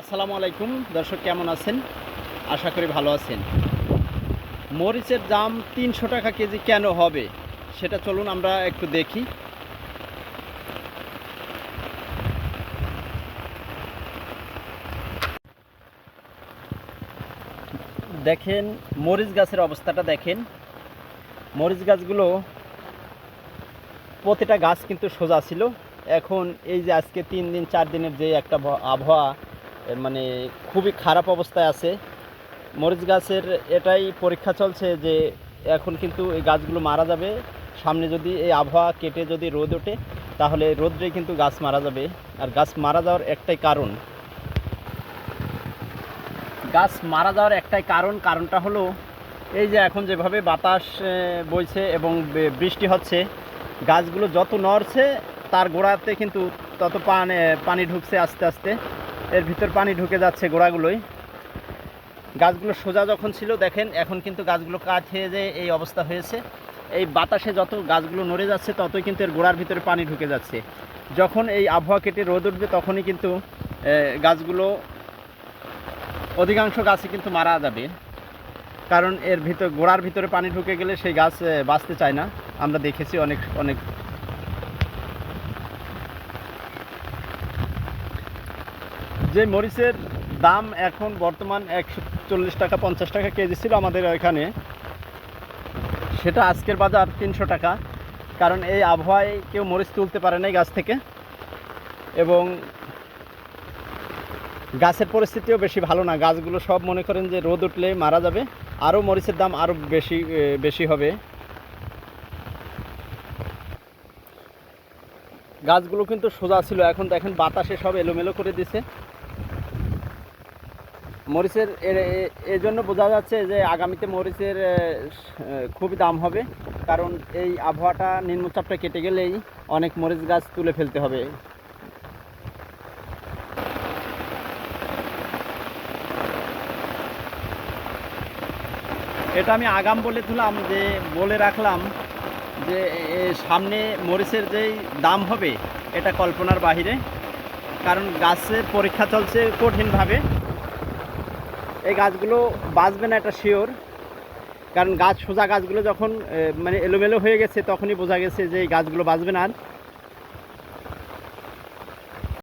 আসসালামু আলাইকুম। দর্শক, কেমন আছেন? আশা করি ভালো আছেন। মরিচের দাম তিনশো টাকা কেজি কেন হবে? সেটা চলুন আমরা একটু দেখি। দেখেন, মরিচ গাছের অবস্থাটা দেখেন। মরিচ গাছগুলো প্রতিটা গাছ কিন্তু সোজা ছিল। এখন এই যে আজকে তিন দিন, চার দিনের যে একটা আবহাওয়া মানে খুবই খারাপ অবস্থায় আছে। মরিচ গাছের এটাই পরীক্ষা চলছে যে এখন কিন্তু এই গাছগুলো মারা যাবে। সামনে যদি এই আবহাওয়া কেটে যদি রোদ ওঠে, তাহলে রোদ্রে কিন্তু গাছ মারা যাবে। আর গাছ মারা যাওয়ার একটাই কারণ। গাছ মারা যাওয়ার একটাই কারণ, কারণটা হলো এই যে এখন যেভাবে বাতাস বইছে এবং বৃষ্টি হচ্ছে, গাছগুলো যত নড়ছে, তার গোড়াতে কিন্তু তত পানি পানি ঢুকছে আস্তে আস্তে। এর ভিতর পানি ঢুকে যাচ্ছে গোড়াগুলোই। গাছগুলো সোজা যখন ছিল, দেখেন, এখন কিন্তু গাছগুলো কাঠ হয়ে যে এই অবস্থা হয়েছে। এই বাতাসে যত গাছগুলো নড়ে যাচ্ছে, ততই কিন্তু এর গোড়ার ভিতরে পানি ঢুকে যাচ্ছে। যখন এই আবহাওয়া কেটে রোদ উঠবে, তখনই কিন্তু গাছগুলো অধিকাংশ গাছে কিন্তু মারা যাবে। কারণ এর ভিতর, গোড়ার ভিতরে পানি ঢুকে গেলে সেই গাছ বাঁচতে চায় না। আমরা দেখেছি অনেক অনেক যে মরিচের দাম এখন বর্তমান একশো চল্লিশ টাকা, পঞ্চাশ টাকা কেজি ছিল আমাদের এখানে, সেটা আজকের বাজার তিনশো টাকা। কারণ এই আবহাওয়ায় কেউ মরিচ তুলতে পারে নাই গাছ থেকে। এবং গাছের পরিস্থিতিও বেশি ভালো না। গাছগুলো সব মনে করেন যে রোদ উঠলে মারা যাবে। আরও মরিচের দাম আরও বেশি বেশি হবে। গাছগুলো কিন্তু সোজা ছিল। এখন দেখেন বাতাসে সব এলোমেলো করে দিছে। মরিচের এ- এ- এজন্য বোঝা যাচ্ছে যে আগামীতে মরিচের খুবই দাম হবে। কারণ এই আবহাওয়াটা নিম্নচাপটা কেটে গেলেই অনেক মরিচ গাছ তুলে ফেলতে হবে। এটা আমি আগাম বলে দিলাম, যে বলে রাখলাম যে সামনে মরিচের যেই দাম হবে, এটা কল্পনার বাহিরে। কারণ গাছের পরীক্ষা চলছে কঠিনভাবে। এই গাছগুলো বাঁচবে না এটা শিওর কারণ গাছ, সোজা গাছগুলো যখন মানে এলোমেলো হয়ে গেছে, তখনই বোঝা গেছে যে এই গাছগুলো বাঁচবে না। আর